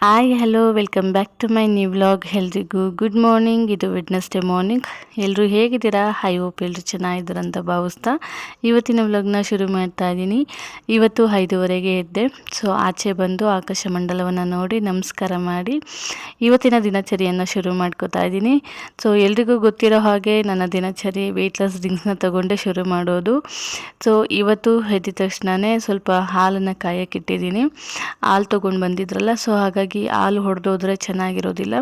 Hi hello welcome back to my new vlog ಎಲ್ರಿಗೂ good morning ಇದು Wednesday morning ಎಲ್ಲರೂ ಹೇಗಿದ್ದೀರಾ? ಐ ಹೋಪ್ ಎಲ್ಲರೂ ಚೆನ್ನಾಗಿದ್ದೀರಂತ ಭಾವಿಸ್ತಾ ಇವತ್ತಿನ ವ್ಲಾಗ್ನ ಶುರು ಮಾಡ್ತಾ ಇದ್ದೀನಿ. ಇವತ್ತು ಐದುವರೆಗೆ ಎದ್ದೆ. ಸೊ ಆಚೆ ಬಂದು ಆಕಾಶ ಮಂಡಲವನ್ನು ನೋಡಿ ನಮಸ್ಕಾರ ಮಾಡಿ ಇವತ್ತಿನ ದಿನಚರಿಯನ್ನು ಶುರು ಮಾಡ್ಕೋತಾ ಇದ್ದೀನಿ. ಸೊ ಎಲ್ರಿಗೂ ಗೊತ್ತಿರೋ ಹಾಗೆ ನನ್ನ ದಿನಚರಿ ವೆಯ್ಟ್ ಲಾಸ್ ಡ್ರಿಂಕ್ಸ್ನ ತಗೊಂಡೆ ಶುರು ಮಾಡೋದು. ಸೊ ಇವತ್ತು ಎದ್ದ ತಕ್ಷಣವೇ ಸ್ವಲ್ಪ ಹಾಲನ್ನು ಕಾಯಕ್ಕಿಟ್ಟಿದ್ದೀನಿ ಹಾಲು ತೊಗೊಂಡು ಬಂದಿದ್ರಲ್ಲ ಸೊ ಹಾಗಾಗಿ ಹಾಲು ಹೊಡೆದೋದ್ರೆ ಚೆನ್ನಾಗಿರೋದಿಲ್ಲ.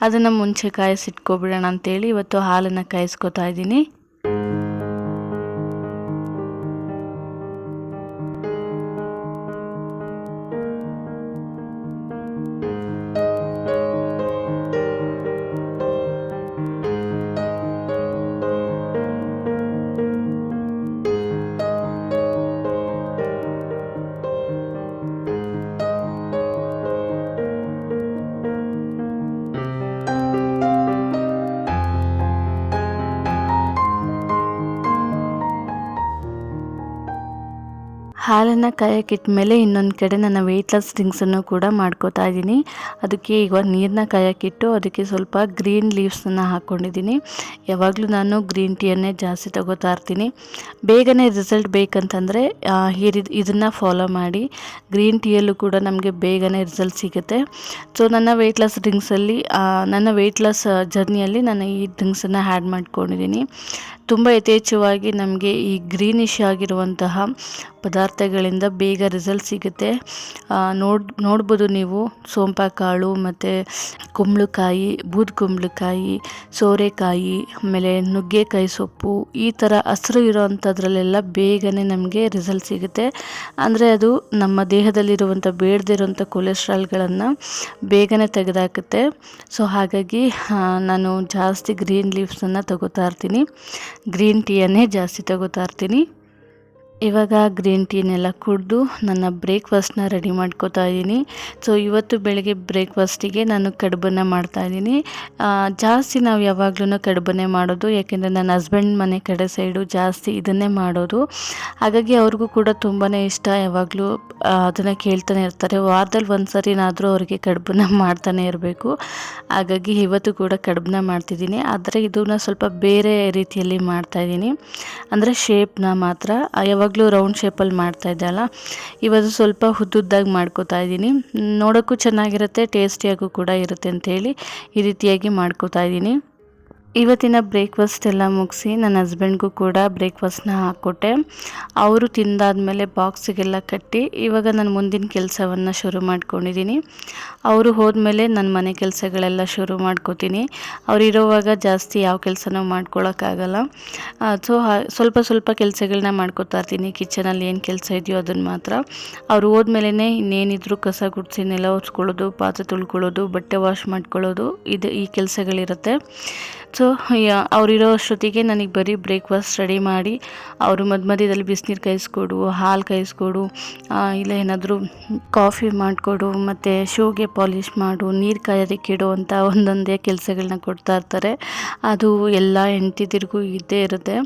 ಅದನ್ನು ಮುಂಚೆ ಕಾಯಿಸಿಟ್ಕೊಬಿಡೋಣ ಅಂತೇಳಿ ಇವತ್ತು ಹಾಲನ್ನು ಕಾಯಿಸ್ಕೊತಾ ಇದ್ದೀನಿ. ಹಾಲನ್ನು ಕಾಯೋಕ್ಕಿಟ್ಮೇಲೆ ಇನ್ನೊಂದು ಕಡೆ ನನ್ನ ವೆಯ್ಟ್ ಲಾಸ್ ಡ್ರಿಂಕ್ಸನ್ನು ಕೂಡ ಮಾಡ್ಕೋತಾ ಇದ್ದೀನಿ. ಅದಕ್ಕೆ ಈಗ ನೀರನ್ನ ಕಾಯೋಕ್ಕಿಟ್ಟು ಅದಕ್ಕೆ ಸ್ವಲ್ಪ ಗ್ರೀನ್ ಲೀವ್ಸನ್ನು ಹಾಕ್ಕೊಂಡಿದ್ದೀನಿ ಯಾವಾಗಲೂ ನಾನು ಗ್ರೀನ್ ಟೀಯನ್ನೇ ಜಾಸ್ತಿ ತಗೋತಾ ಇರ್ತೀನಿ. ಬೇಗನೆ ರಿಸಲ್ಟ್ ಬೇಕಂತಂದರೆ ಇದನ್ನು ಫಾಲೋ ಮಾಡಿ. ಗ್ರೀನ್ ಟೀಯಲ್ಲೂ ಕೂಡ ನಮಗೆ ಬೇಗನೆ ರಿಸಲ್ಟ್ ಸಿಗುತ್ತೆ. ಸೊ ನನ್ನ ವೆಯ್ಟ್ ಲಾಸ್ ಡ್ರಿಂಕ್ಸಲ್ಲಿ ನನ್ನ ವೆಯ್ಟ್ ಲಾಸ್ ಜರ್ನಿಯಲ್ಲಿ ನಾನು ಈ ಡ್ರಿಂಕ್ಸನ್ನು ಆ್ಯಡ್ ಮಾಡ್ಕೊಂಡಿದ್ದೀನಿ. ತುಂಬ ಯಥೇಚ್ಛವಾಗಿ ನಮಗೆ ಈ ಗ್ರೀನಿಶ್ ಆಗಿರುವಂತಹ ಪದಾರ್ಥಗಳಿಂದ ಬೇಗ ರಿಸಲ್ಟ್ ಸಿಗುತ್ತೆ. ನೋಡ್, ನೋಡ್ಬೋದು ನೀವು ಸೋಂಪಾಕಾಳು, ಮತ್ತು ಕುಂಬಳಕಾಯಿ, ಬೂದ್ ಕುಂಬಳಕಾಯಿ, ಸೋರೆಕಾಯಿ, ಆಮೇಲೆ ನುಗ್ಗೆಕಾಯಿ ಸೊಪ್ಪು, ಈ ಥರ ಹಸಿರು ಇರೋವಂಥದ್ರಲ್ಲೆಲ್ಲ ಬೇಗನೆ ನಮಗೆ ರಿಸಲ್ಟ್ ಸಿಗುತ್ತೆ. ಅಂದರೆ ಅದು ನಮ್ಮ ದೇಹದಲ್ಲಿರುವಂಥ, ಬೇಡದಿರುವಂಥ ಕೊಲೆಸ್ಟ್ರಾಲ್ಗಳನ್ನು ಬೇಗನೆ ತೆಗೆದಾಕುತ್ತೆ. ಸೊ ಹಾಗಾಗಿ ನಾನು ಜಾಸ್ತಿ ಗ್ರೀನ್ ಲೀವ್ಸನ್ನು ತಗೋತಾ ಇರ್ತೀನಿ. ಗ್ರೀನ್ ಟೀಯನ್ನೇ ಜಾಸ್ತಿ ತಗೋತಾ ಇರ್ತೀನಿ. ಇವಾಗ ಗ್ರೀನ್ ಟೀನೆಲ್ಲ ಕುಡಿದು ನನ್ನ ಬ್ರೇಕ್ಫಾಸ್ಟ್ನ ರೆಡಿ ಮಾಡ್ಕೋತಾ ಇದ್ದೀನಿ. ಸೊ, ಇವತ್ತು ಬೆಳಗ್ಗೆ ಬ್ರೇಕ್ಫಾಸ್ಟಿಗೆ ನಾನು ಕಡುಬನ್ನು ಮಾಡ್ತಾಯಿದ್ದೀನಿ ಜಾಸ್ತಿ ನಾವು ಯಾವಾಗಲೂ ಕಡುಬನ್ನೇ ಮಾಡೋದು, ಯಾಕೆಂದರೆ ನನ್ನ ಹಸ್ಬೆಂಡ್ ಮನೆ ಕಡೆ ಸೈಡು ಜಾಸ್ತಿ ಇದನ್ನೇ ಮಾಡೋದು. ಹಾಗಾಗಿ ಅವ್ರಿಗೂ ಕೂಡ ತುಂಬಾ ಇಷ್ಟ, ಯಾವಾಗಲೂ ಅದನ್ನು ಕೇಳ್ತಾನೆ ಇರ್ತಾರೆ. ವಾರದಲ್ಲಿ ಒಂದು ಸರಿನಾದರೂ ಅವರಿಗೆ ಕಡುಬನ್ನ ಮಾಡ್ತಾನೆ ಇರಬೇಕು. ಹಾಗಾಗಿ ಇವತ್ತು ಕೂಡ ಕಡುಬನ್ನ ಮಾಡ್ತಿದ್ದೀನಿ. ಆದರೆ ಇದನ್ನ ಸ್ವಲ್ಪ ಬೇರೆ ರೀತಿಯಲ್ಲಿ ಮಾಡ್ತಾಯಿದ್ದೀನಿ ಅಂದರೆ ಶೇಪ್ನ ಮಾತ್ರ ಯಾವಾಗ ಯಾವಾಗಲೂ ರೌಂಡ್ ಶೇಪಲ್ಲಿ ಮಾಡ್ತಾಯಿದ್ದೆ ಅಲ್ಲ. ಇವತ್ತು ಸ್ವಲ್ಪ ಹುದ್ದುದ್ದಾಗಿ ಮಾಡ್ಕೋತಾ ಇದ್ದೀನಿ. ನೋಡೋಕ್ಕೂ ಚೆನ್ನಾಗಿರುತ್ತೆ ಟೇಸ್ಟಿಯಾಗೂ ಕೂಡ ಇರುತ್ತೆ ಅಂಥೇಳಿ ಈ ರೀತಿಯಾಗಿ ಮಾಡ್ಕೋತಾ ಇದ್ದೀನಿ. ಇವತ್ತಿನ ಬ್ರೇಕ್ಫಾಸ್ಟ್ ಎಲ್ಲ ಮುಗಿಸಿ ನನ್ನ ಹಸ್ಬೆಂಡ್ಗೂ ಕೂಡ ಬ್ರೇಕ್ಫಾಸ್ಟ್ನ ಹಾಕ್ಕೊಟ್ಟೆ. ಅವರು ತಿಂದಾದ್ಮೇಲೆ ಬಾಕ್ಸಿಗೆಲ್ಲ ಕಟ್ಟಿ ಇವಾಗ ನಾನು ಮುಂದಿನ ಕೆಲಸವನ್ನು ಶುರು ಮಾಡ್ಕೊಂಡಿದ್ದೀನಿ ಅವರು ಹೋದ್ಮೇಲೆ ನನ್ನ ಮನೆ ಕೆಲಸಗಳೆಲ್ಲ ಶುರು ಮಾಡ್ಕೋತೀನಿ. ಅವ್ರು ಇರೋವಾಗ ಜಾಸ್ತಿ ಯಾವ ಕೆಲಸನೂ ಮಾಡ್ಕೊಳ್ಳೋಕ್ಕಾಗಲ್ಲ ಸೊ ಸ್ವಲ್ಪ ಸ್ವಲ್ಪ ಕೆಲಸಗಳನ್ನ ಮಾಡ್ಕೋತಾ ಇರ್ತೀನಿ. ಕಿಚನಲ್ಲಿ ಏನು ಕೆಲಸ ಇದೆಯೋ ಅದನ್ನು ಮಾತ್ರ. ಅವ್ರು ಹೋದ್ಮೇಲೆ ಇನ್ನೇನಿದ್ರೂ ಕಸ ಗುಡಿಸಿ, ನೆಲ ಒರೆಸ್ಕೊಳ್ಳೋದು ಪಾತ್ರೆ ತುಳ್ಕೊಳ್ಳೋದು, ಬಟ್ಟೆ ವಾಶ್ ಮಾಡ್ಕೊಳ್ಳೋದು, ಇದು ಈ ಕೆಲಸಗಳಿರುತ್ತೆ. ಸೊ ಅವರಿರೋ ಅಷ್ಟೊತ್ತಿಗೆ ನನಗೆ ಬರೀ ಬ್ರೇಕ್ಫಾಸ್ಟ್ ರೆಡಿ ಮಾಡಿ ಅವರು ಮಧ್ಯ ಮಧ್ಯದಲ್ಲಿ ಬಿಸಿನೀರು ಕಾಯಿಸ್ಕೊಡು, ಹಾಲು ಕಾಯಿಸ್ಕೊಡು ಇಲ್ಲ ಏನಾದರೂ ಕಾಫಿ ಮಾಡಿಕೊಡು, ಮತ್ತು ಶೂಗೆ ಪಾಲಿಷ್ ಮಾಡು, ನೀರು ಕಾಯೋದಕ್ಕೆ ಇಡು ಅಂತ ಒಂದೊಂದೇ ಕೆಲಸಗಳನ್ನ ಕೊಡ್ತಾ ಇರ್ತಾರೆ. ಅದು ಎಲ್ಲ ಹೆಂಡತಿದಿರಿಗೂ ಇದ್ದೇ ಇರುತ್ತೆ.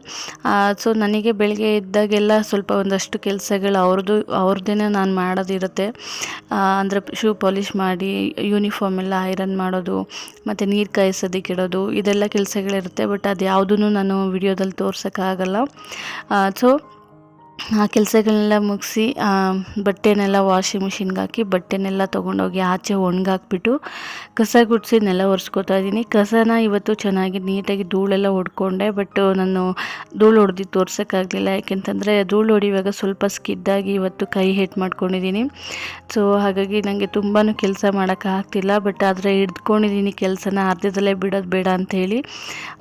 ಸೊ ನನಗೆ ಬೆಳಗ್ಗೆ ಇದ್ದಾಗೆಲ್ಲ ಸ್ವಲ್ಪ ಒಂದಷ್ಟು ಕೆಲಸಗಳು ಅವ್ರದ್ದು ಅವ್ರದ್ದೇ ನಾನು ಮಾಡೋದಿರುತ್ತೆ. ಅಂದರೆ ಶೂ ಪಾಲಿಷ್ ಮಾಡಿ ಯೂನಿಫಾರ್ಮ್ ಎಲ್ಲ ಐರನ್ ಮಾಡೋದು, ಮತ್ತು ನೀರು ಕಾಯಿಸೋದಕ್ಕೆ ಇಡೋದು ಇದೆಲ್ಲ ಕೆಲಸಗಳಿರುತ್ತೆ ಬಟ್ ಅದು ಯಾವುದೂ ನಾನು ವಿಡಿಯೋದಲ್ಲಿ ತೋರ್ಸೋಕ್ಕಾಗಲ್ಲ. ಸೊ ಆ ಕೆಲಸಗಳನ್ನೆಲ್ಲ ಮುಗಿಸಿ ಬಟ್ಟೆನೆಲ್ಲ ವಾಷಿಂಗ್ ಮಿಷಿನ್ಗೆ ಹಾಕಿ, ಬಟ್ಟೆನೆಲ್ಲ ತೊಗೊಂಡೋಗಿ ಆಚೆ ಒಣಗಾಕ್ಬಿಟ್ಟು ಕಸ ಗುಡಿಸಿ ನೆಲ ಒರೆಸ್ಕೊತಾ ಇದ್ದೀನಿ ಕಸನ ಇವತ್ತು ಚೆನ್ನಾಗಿ ನೀಟಾಗಿ ಧೂಳೆಲ್ಲ ಹೊಡ್ಕೊಂಡೆ ಬಟ್ ನಾನು ಧೂಳು ಹೊಡೆದು ತೋರ್ಸೋಕ್ಕಾಗಲಿಲ್ಲ. ಯಾಕೆಂತಂದರೆ ಧೂಳು ಹೊಡಿವಾಗ ಸ್ವಲ್ಪ ಸ್ಕಿದ್ದಾಗಿ ಇವತ್ತು ಕೈ ಹೇಟ್ ಮಾಡ್ಕೊಂಡಿದ್ದೀನಿ ಸೊ ಹಾಗಾಗಿ ನನಗೆ ತುಂಬಾ ಕೆಲಸ ಮಾಡೋಕ್ಕಾಗ್ತಿಲ್ಲ ಬಟ್ ಆದರೆ ಹಿಡ್ಕೊಂಡಿದ್ದೀನಿ ಕೆಲಸನ. ಅರ್ಧದಲ್ಲೇ ಬಿಡೋದು ಬೇಡ ಅಂಥೇಳಿ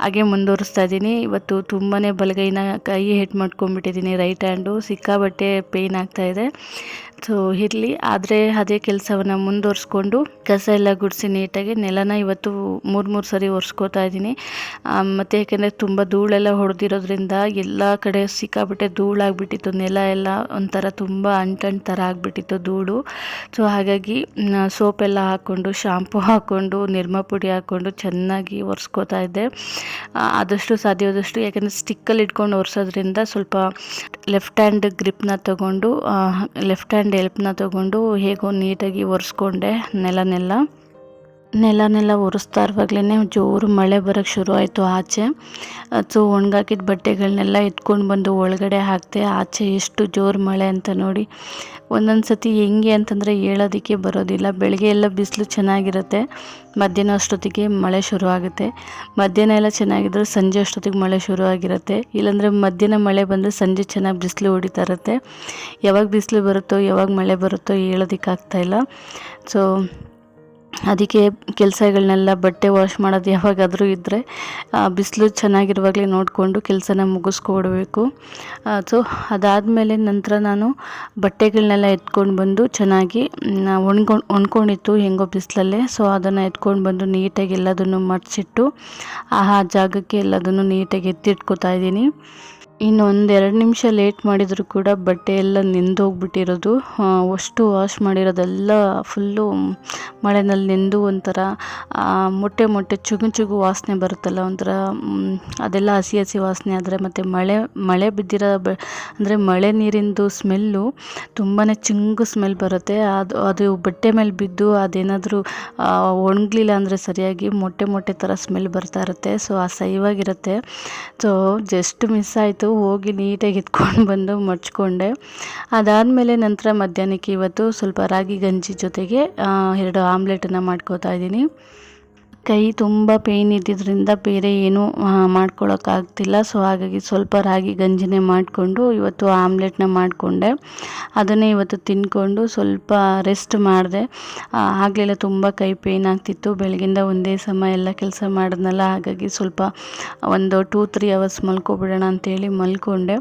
ಹಾಗೆ ಮುಂದುವರಿಸ್ತಾ ಇದ್ದೀನಿ ಇವತ್ತು ತುಂಬಾ ಬಲಗೈನ ಕೈ ಹೇಟ್ ಮಾಡ್ಕೊಂಡ್ಬಿಟ್ಟಿದ್ದೀನಿ ರೈಟ್ ಹ್ಯಾಂಡು ಸಿಕ್ಕಾಬಟ್ಟೆ ಪೇಯ್ನ್ ಆಗ್ತಾಯಿದೆ ಸೊ ಇರಲಿ. ಆದರೆ ಅದೇ ಕೆಲಸವನ್ನು ಮುಂದುವರಿಸ್ಕೊಂಡು ಕಸ ಎಲ್ಲ ಗುಡಿಸಿ ನೀಟಾಗಿ ನೆಲನ ಇವತ್ತು ಮೂರು ಮೂರು ಸರಿ ಒರೆಸ್ಕೋತಾ ಇದ್ದೀನಿ. ಮತ್ತು ಯಾಕೆಂದರೆ ತುಂಬ ಧೂಳೆಲ್ಲ ಹೊಡೆದಿರೋದ್ರಿಂದ ಎಲ್ಲ ಕಡೆ ಸಿಕ್ಕಾಬಿಟ್ಟೆ ಧೂಳಾಗ್ಬಿಟ್ಟಿತ್ತು. ನೆಲ ಎಲ್ಲ ಒಂಥರ ತುಂಬ ಅಂಟಣ್ ಥರ ಆಗಿಬಿಟ್ಟಿತ್ತು ಧೂಳು. ಸೊ ಹಾಗಾಗಿ ಸೋಪೆಲ್ಲ ಹಾಕ್ಕೊಂಡು ಶಾಂಪು ಹಾಕ್ಕೊಂಡು ನಿರ್ಮ ಪುಡಿ ಹಾಕ್ಕೊಂಡು ಚೆನ್ನಾಗಿ ಒರೆಸ್ಕೋತಾ ಇದ್ದೆ. ಆದಷ್ಟು ಸಾಧ್ಯವಾದಷ್ಟು ಯಾಕೆಂದರೆ ಸ್ಟಿಕ್ಕಲ್ಲಿ ಇಟ್ಕೊಂಡು ಒರೆಸೋದ್ರಿಂದ ಸ್ವಲ್ಪ ಲೆಫ್ಟ್ ಹ್ಯಾಂಡ್ ಗ್ರಿಪ್ನ ತಗೊಂಡು ಲೆಫ್ಟ್ ಹ್ಯಾಂಡ್ ಎಲ್ಪ್ನ ತೊಗೊಂಡು ಹೇಗೋ ನೀಟಾಗಿ ಒರೆಸ್ಕೊಂಡೆ ನೆಲನೆಲ್ಲ. ನೆಲನೆಲ್ಲ ಒರೆಸ್ತಾ ಇರುವಾಗ್ಲೇ ಜೋರು ಮಳೆ ಬರೋಕ್ಕೆ ಶುರು ಆಯಿತು ಆಚೆ. ಸೊ, ಒಣಗಾಕಿದ ಬಟ್ಟೆಗಳನ್ನೆಲ್ಲ ಎತ್ಕೊಂಡು ಬಂದು ಒಳಗಡೆ ಹಾಕಿದೆ ಆಚೆ ಎಷ್ಟು ಜೋರು ಮಳೆ ಅಂತ ನೋಡಿ. ಒಂದೊಂದು ಸತಿ ಹೆಂಗೆ ಅಂತಂದರೆ ಹೇಳೋದಕ್ಕೆ ಬರೋದಿಲ್ಲ. ಬೆಳಗ್ಗೆ ಎಲ್ಲ ಬಿಸಿಲು ಚೆನ್ನಾಗಿರುತ್ತೆ. ಮಧ್ಯಾಹ್ನ ಅಷ್ಟೊತ್ತಿಗೆ ಮಳೆ ಶುರು ಆಗುತ್ತೆ. ಮಧ್ಯಾಹ್ನ ಎಲ್ಲ ಚೆನ್ನಾಗಿದ್ದರೆ ಸಂಜೆ ಅಷ್ಟೊತ್ತಿಗೆ ಮಳೆ ಶುರು ಆಗಿರುತ್ತೆ. ಇಲ್ಲಾಂದರೆ ಮಧ್ಯಾಹ್ನ ಮಳೆ ಬಂದರೆ ಸಂಜೆ ಚೆನ್ನಾಗಿ ಬಿಸಿಲು ಹೊಡಿತಾ ಇರುತ್ತೆ. ಯಾವಾಗ ಬಿಸಿಲು ಬರುತ್ತೋ, ಯಾವಾಗ ಮಳೆ ಬರುತ್ತೋ ಹೇಳೋದಕ್ಕಾಗ್ತಾಯಿಲ್ಲ ಸೊ ಅದಕ್ಕೆ ಕೆಲಸಗಳನ್ನೆಲ್ಲ ಬಟ್ಟೆ ವಾಶ್ ಮಾಡೋದು ಯಾವಾಗಾದರೂ ಇದ್ದರೆ ಬಿಸಿಲು ಚೆನ್ನಾಗಿರುವಾಗಲೇ ನೋಡಿಕೊಂಡು ಕೆಲಸನ ಮುಗಿಸ್ಕೊಡ್ಬೇಕು. ಸೊ ಅದಾದಮೇಲೆ ನಂತರ ನಾನು ಬಟ್ಟೆಗಳನ್ನೆಲ್ಲ ಎತ್ಕೊಂಡು ಬಂದು ಚೆನ್ನಾಗಿ ಒಣ್ಕೊಂಡು ಒಣ್ಕೊಂಡಿತ್ತು ಹೆಂಗೋ ಬಿಸಿಲಲ್ಲೇ. ಸೊ ಅದನ್ನು ಎತ್ಕೊಂಡು ಬಂದು ನೀಟಾಗಿ ಎಲ್ಲದನ್ನು ಮಡಿಸಿಟ್ಟು ಆ ಜಾಗಕ್ಕೆ ಎಲ್ಲದನ್ನು ನೀಟಾಗಿ ಎತ್ತಿಟ್ಕೋತಾ ಇದ್ದೀನಿ. ಇನ್ನು ಎರಡು ನಿಮಿಷ ಲೇಟ್ ಮಾಡಿದರೂ ಕೂಡ ಬಟ್ಟೆ ಎಲ್ಲ ನೆಂದೋಗ್ಬಿಟ್ಟಿರೋದು. ಅಷ್ಟು ವಾಶ್ ಮಾಡಿರೋದೆಲ್ಲ ಫುಲ್ಲು ಮಳೆನಲ್ಲಿ ನೆಂದು ಒಂಥರ ಮೊಟ್ಟೆ ಮೊಟ್ಟೆ ಚುಗು ಚುಗು ವಾಸನೆ ಬರುತ್ತಲ್ಲ ಒಂಥರ ಅದೆಲ್ಲ ಹಸಿ ಹಸಿ ವಾಸನೆ ಆದರೆ ಮತ್ತು ಮಳೆ ಮಳೆ ಬಿದ್ದಿರೋ ಬ, ಅಂದರೆ ಮಳೆ ನೀರಿಂದು ಸ್ಮೆಲ್ಲು ತುಂಬಾ ಚಿಂಗು ಸ್ಮೆಲ್ ಬರುತ್ತೆ. ಅದು ಅದು ಬಟ್ಟೆ ಮೇಲೆ ಬಿದ್ದು ಅದೇನಾದರೂ ಒಣಗಲಿಲ್ಲ ಅಂದರೆ ಸರಿಯಾಗಿ ಮೊಟ್ಟೆ ಮೊಟ್ಟೆ ಥರ ಸ್ಮೆಲ್ ಬರ್ತಾ ಇರುತ್ತೆ. ಸೊ ಅಸಹ್ಯವಾಗಿರುತ್ತೆ ಸೊ, ಜಸ್ಟ್ ಮಿಸ್ ಆಯಿತು. ಹೋಗಿ ನೀಟಾಗಿ ಎತ್ಕೊಂಡು ಬಂದು ಮಡ್ಚ್ಕೊಂಡೆ. ಅದಾದಮೇಲೆ ನಂತರ ಮಧ್ಯಾಹ್ನಕ್ಕೆ ಇವತ್ತು ಸ್ವಲ್ಪ ರಾಗಿ ಗಂಜಿ ಜೊತೆಗೆ ಎರಡು ಆಮ್ಲೆಟನ್ನು ಮಾಡ್ಕೋತಾ ಇದ್ದೀನಿ. ಕೈ ತುಂಬ ಪೇಯ್ನ್ ಇದ್ದಿದ್ದರಿಂದ ಬೇರೆ ಏನೂ ಮಾಡ್ಕೊಳ್ಳೋಕ್ಕಾಗ್ತಿಲ್ಲ ಸೊ ಹಾಗಾಗಿ ಸ್ವಲ್ಪ ರಾಗಿ ಗಂಜಿನೇ ಮಾಡಿಕೊಂಡು ಇವತ್ತು ಆಮ್ಲೆಟ್ನ ಮಾಡಿಕೊಂಡೆ. ಅದನ್ನೇ ಇವತ್ತು ತಿಂದ್ಕೊಂಡು ಸ್ವಲ್ಪ ರೆಸ್ಟ್ ಮಾಡಿದೆ. ಆಗಲೆಲ್ಲ ತುಂಬ ಕೈ ಪೇಯ್ನ್ ಆಗ್ತಿತ್ತು. ಬೆಳಗಿಂದ ಒಂದೇ ಸಮ ಎಲ್ಲ ಕೆಲಸ ಮಾಡಿದ್ನಲ್ಲ, ಹಾಗಾಗಿ ಸ್ವಲ್ಪ ಒಂದು ಟೂ ತ್ರೀ ಅವರ್ಸ್ ಮಲ್ಕೊಬಿಡೋಣ ಅಂತೇಳಿ ಮಲ್ಕೊಂಡೆ.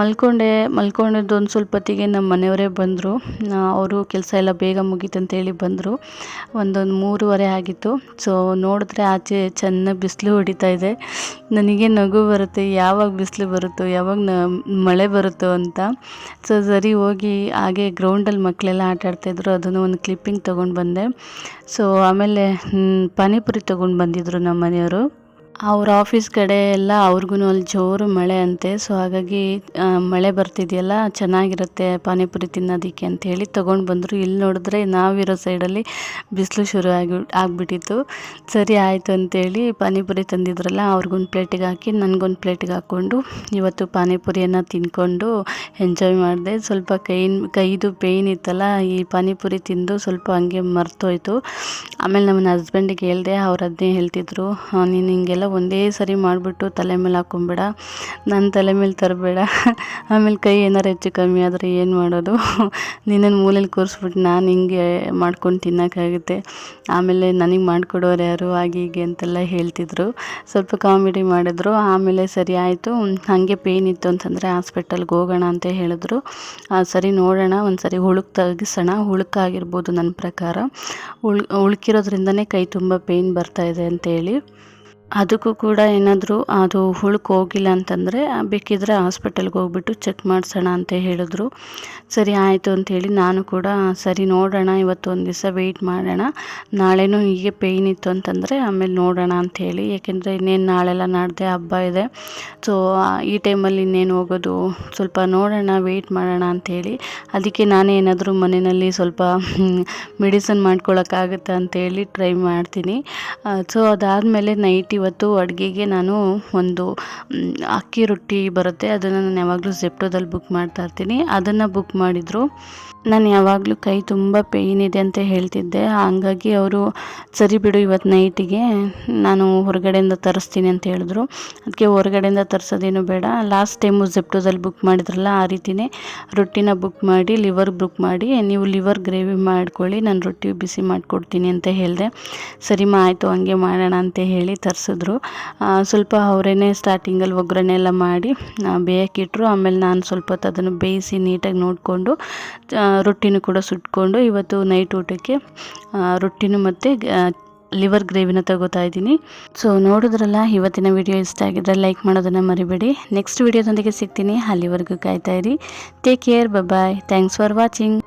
ಮಲ್ಕೊಂಡೆ, ಮಲ್ಕೊಂಡಿದ್ದು ಒಂದು ಸ್ವಲ್ಪ ಹೊತ್ತಿಗೆ ನಮ್ಮ ಮನೆಯವರೇ ಬಂದರು. ಅವರು ಕೆಲಸ ಎಲ್ಲ ಬೇಗ ಮುಗೀತಂತೇಳಿ ಬಂದರು. ಒಂದೊಂದು ಮೂರುವರೆ ಆಗಿತ್ತು. ಸೊ ನೋಡಿದ್ರೆ ಆಚೆ ಚೆನ್ನಾಗಿ ಬಿಸಿಲು ಹೊಡಿತಾ ಇದೆ. ನನಗೆ ನಗು ಬರುತ್ತೆ, ಯಾವಾಗ ಬಿಸಿಲು ಬರುತ್ತೋ, ಯಾವಾಗ ಮಳೆ ಬರುತ್ತೋ ಅಂತ. ಸೊ ಸರಿ ಹೋಗಿ ಹಾಗೆ ಗ್ರೌಂಡಲ್ಲಿ ಮಕ್ಕಳೆಲ್ಲ ಆಟ ಆಡ್ತಾಯಿದ್ರು ಅದನ್ನು ಒಂದು ಕ್ಲಿಪ್ಪಿಂಗ್ ತೊಗೊಂಡು ಬಂದೆ. ಸೊ ಆಮೇಲೆ ಪಾನಿಪುರಿ ತೊಗೊಂಡು ಬಂದಿದ್ದರು ನಮ್ಮ ಮನೆಯವರು ಅವ್ರ ಆಫೀಸ್ ಕಡೆ ಎಲ್ಲ ಅವ್ರಿಗೂ ಅಲ್ಲಿ ಜೋರು ಮಳೆ ಅಂತೆ. ಸೊ ಹಾಗಾಗಿ ಮಳೆ ಬರ್ತಿದೆಯಲ್ಲ, ಚೆನ್ನಾಗಿರುತ್ತೆ ಪಾನಿಪುರಿ ತಿನ್ನೋದಕ್ಕೆ ಅಂತೇಳಿ ತೊಗೊಂಡು ಬಂದರು. ಇಲ್ಲಿ ನೋಡಿದ್ರೆ ನಾವಿರೋ ಸೈಡಲ್ಲಿ ಬಿಸಿಲು ಶುರು ಆಗಿ, ಆಗಿಬಿಟ್ಟಿತ್ತು. ಸರಿ ಆಯಿತು ಅಂತೇಳಿ ಪಾನಿಪುರಿ ತಂದಿದ್ರಲ್ಲ ಅವ್ರಿಗೊಂದು ಪ್ಲೇಟಿಗೆ ಹಾಕಿ ನನಗೊಂದು ಪ್ಲೇಟಿಗೆ ಹಾಕ್ಕೊಂಡು ಇವತ್ತು ಪಾನಿಪುರಿಯನ್ನು ತಿಂದ್ಕೊಂಡು ಎಂಜಾಯ್ ಮಾಡಿದೆ. ಸ್ವಲ್ಪ ಕೈ ಕೈದು ಪೇಯ್ನ್ ಇತ್ತಲ್ಲ, ಈ ಪಾನಿಪುರಿ ತಿಂದು ಸ್ವಲ್ಪ ಹಂಗೆ ಮರ್ತೋಯ್ತು. ಆಮೇಲೆ ನಮ್ಮ ಹಸ್ಬೆಂಡಿಗೆ ಹೇಳಿದೆ, ಅವ್ರು ಅದನ್ನೇ ಹೇಳ್ತಿದ್ರು. ನೀನು ಹಿಂಗೆಲ್ಲ ಒಂದೇ ಸರಿ ಮಾಡಿಬಿಟ್ಟು ತಲೆ ಮೇಲೆ ಹಾಕ್ಕೊಂಬೇಡ ನನ್ನ ತಲೆ ಮೇಲೆ ತರಬೇಡ. ಆಮೇಲೆ ಕೈ ಏನಾರು ಹೆಚ್ಚು ಕಮ್ಮಿ ಆದರೆ ಏನು ಮಾಡೋದು? ನಿನ್ನನ್ನು ಮೂಲೆಯಲ್ಲಿ ಕೂರಿಸ್ಬಿಟ್ಟು ನಾನು ಹಿಂಗೆ ಮಾಡ್ಕೊಂಡು ತಿನ್ನೋಕ್ಕಾಗುತ್ತೆ. ಆಮೇಲೆ ನನಗೆ ಮಾಡಿಕೊಡೋರು ಯಾರು? ಹಾಗೆ ಹೀಗೆ ಅಂತೆಲ್ಲ ಹೇಳ್ತಿದ್ರು. ಸ್ವಲ್ಪ ಕಾಮಿಡಿ ಮಾಡಿದ್ರು. ಆಮೇಲೆ ಸರಿ ಆಯಿತು. ಹಾಗೆ ಪೇಯ್ನ್ ಇತ್ತು ಅಂತಂದರೆ ಹಾಸ್ಪಿಟಲ್ಗೆ ಹೋಗೋಣ ಅಂತ ಹೇಳಿದ್ರು. ಸರಿ ನೋಡೋಣ ಒಂದು ಸರಿ ಹುಳುಕ್ ತಗ್ಸೋಣ. ಹುಳುಕಾಗಿರ್ಬೋದು ನನ್ನ ಪ್ರಕಾರ. ಉಳ್ ಉಳ್ಕಿರೋದ್ರಿಂದನೇ ಕೈ ತುಂಬ ಪೇಯ್ನ್ ಬರ್ತಾಯಿದೆ ಅಂತೇಳಿ. ಅದಕ್ಕೂ ಕೂಡ ಏನಾದರೂ ಅದು ಹುಳುಕು ಹೋಗಿಲ್ಲ ಅಂತಂದರೆ ಬೇಕಿದ್ದರೆ ಹಾಸ್ಪಿಟಲ್ಗೆ ಹೋಗ್ಬಿಟ್ಟು ಚೆಕ್ ಮಾಡಿಸೋಣ ಅಂತ ಹೇಳಿದ್ರು. ಸರಿ, ಆಯಿತು ಅಂಥೇಳಿ ನಾನು ಕೂಡ ಸರಿ ನೋಡೋಣ, ಇವತ್ತು ಒಂದು ದಿವಸ ವೆಯ್ಟ್ ಮಾಡೋಣ. ನಾಳೆನೂ ಹೀಗೆ ಪೇಯ್ನ್ ಇತ್ತು ಅಂತಂದರೆ ಆಮೇಲೆ ನೋಡೋಣ ಅಂಥೇಳಿ ಏಕೆಂದರೆ ಇನ್ನೇನು ನಾಳೆಲ್ಲ ನಾಡ್ದೆ ಹಬ್ಬ ಇದೆ. ಸೊ ಈ ಟೈಮಲ್ಲಿ ಇನ್ನೇನು ಹೋಗೋದು? ಸ್ವಲ್ಪ ನೋಡೋಣ ವೆಯ್ಟ್ ಮಾಡೋಣ ಅಂಥೇಳಿ ಅದಕ್ಕೆ ನಾನೇ ಏನಾದರೂ ಮನೆಯಲ್ಲಿ ಸ್ವಲ್ಪ ಮೆಡಿಸನ್ ಮಾಡ್ಕೊಳ್ಳೋಕ್ಕಾಗುತ್ತೆ ಅಂತೇಳಿ ಟ್ರೈ ಮಾಡ್ತೀನಿ. ಸೊ ಅದಾದಮೇಲೆ ನೈಟ್ ಇವತ್ತು ಅಡುಗೆಗೆ ನಾನು ಒಂದು ಅಕ್ಕಿ ರೊಟ್ಟಿ ಬರುತ್ತೆ. ಅದನ್ನು ನಾನು ಯಾವಾಗಲೂ ಜೆಪ್ಟೋದಲ್ಲಿ ಬುಕ್ ಮಾಡ್ತಾ ಇರ್ತೀನಿ. ಅದನ್ನು ಬುಕ್ ಮಾಡಿದರು. ನಾನು ಯಾವಾಗಲೂ ಕೈ ತುಂಬ ಪೇಯ್ನ್ ಇದೆ ಅಂತ ಹೇಳ್ತಿದ್ದೆ. ಹಾಗಾಗಿ ಅವರು, ಸರಿ ಬಿಡು ಇವತ್ತು ನೈಟಿಗೆ ನಾನು ಹೊರಗಡೆಯಿಂದ ತರಿಸ್ತೀನಿ ಅಂತ ಹೇಳಿದ್ರು. ಅದಕ್ಕೆ ಹೊರಗಡೆಯಿಂದ ತರಿಸೋದೇನು ಬೇಡ. ಲಾಸ್ಟ್ ಟೈಮು ಜೆಪ್ಟೋದಲ್ಲಿ ಬುಕ್ ಮಾಡಿದ್ರಲ್ಲ, ಆ ರೀತಿಯೇ ರೊಟ್ಟಿನ ಬುಕ್ ಮಾಡಿ ಲಿವರ್ ಬುಕ್ ಮಾಡಿ, ನೀವು ಲಿವರ್ ಗ್ರೇವಿ ಮಾಡ್ಕೊಳ್ಳಿ, ನಾನು ರೊಟ್ಟಿ ಬಿಸಿ ಮಾಡಿಕೊಡ್ತೀನಿ ಅಂತ ಹೇಳಿದೆ. ಸರಿಮಾ ಆಯಿತು, ಹಂಗೆ ಮಾಡೋಣ ಅಂತ ಹೇಳಿ ತರಿಸಿದ್ರು. ಸ್ವಲ್ಪ ಅವರೇನೆ ಸ್ಟಾರ್ಟಿಂಗಲ್ಲಿ ಒಗ್ಗರಣೆ ಎಲ್ಲ ಮಾಡಿ ಬೇಯಕ್ಕಿಟ್ರು ಆಮೇಲೆ ನಾನು ಸ್ವಲ್ಪ ಹೊತ್ತು ಅದನ್ನು ಬೇಯಿಸಿ ನೀಟಾಗಿ ನೋಡಿಕೊಂಡು ರೊಟ್ಟಿನೂ ಕೂಡ ಸುಟ್ಕೊಂಡು ಇವತ್ತು ನೈಟ್ ಊಟಕ್ಕೆ ರೊಟ್ಟಿನೂ ಮತ್ತು ಲಿವರ್ ಗ್ರೇವಿನ ತಗೋತಾ ಇದ್ದೀನಿ. ಸೊ ನೋಡಿದ್ರಲ್ಲ, ಇವತ್ತಿನ ವಿಡಿಯೋ ಇಷ್ಟ ಆಗಿದ್ರೆ ಲೈಕ್ ಮಾಡೋದನ್ನು ಮರಿಬೇಡಿ. ನೆಕ್ಸ್ಟ್ ವಿಡಿಯೋದೊಂದಿಗೆ ಸಿಗ್ತೀನಿ. ಅಲ್ಲಿವರೆಗೂ ಕಾಯ್ತಾ ಇರಿ. Take care bye thanks for watching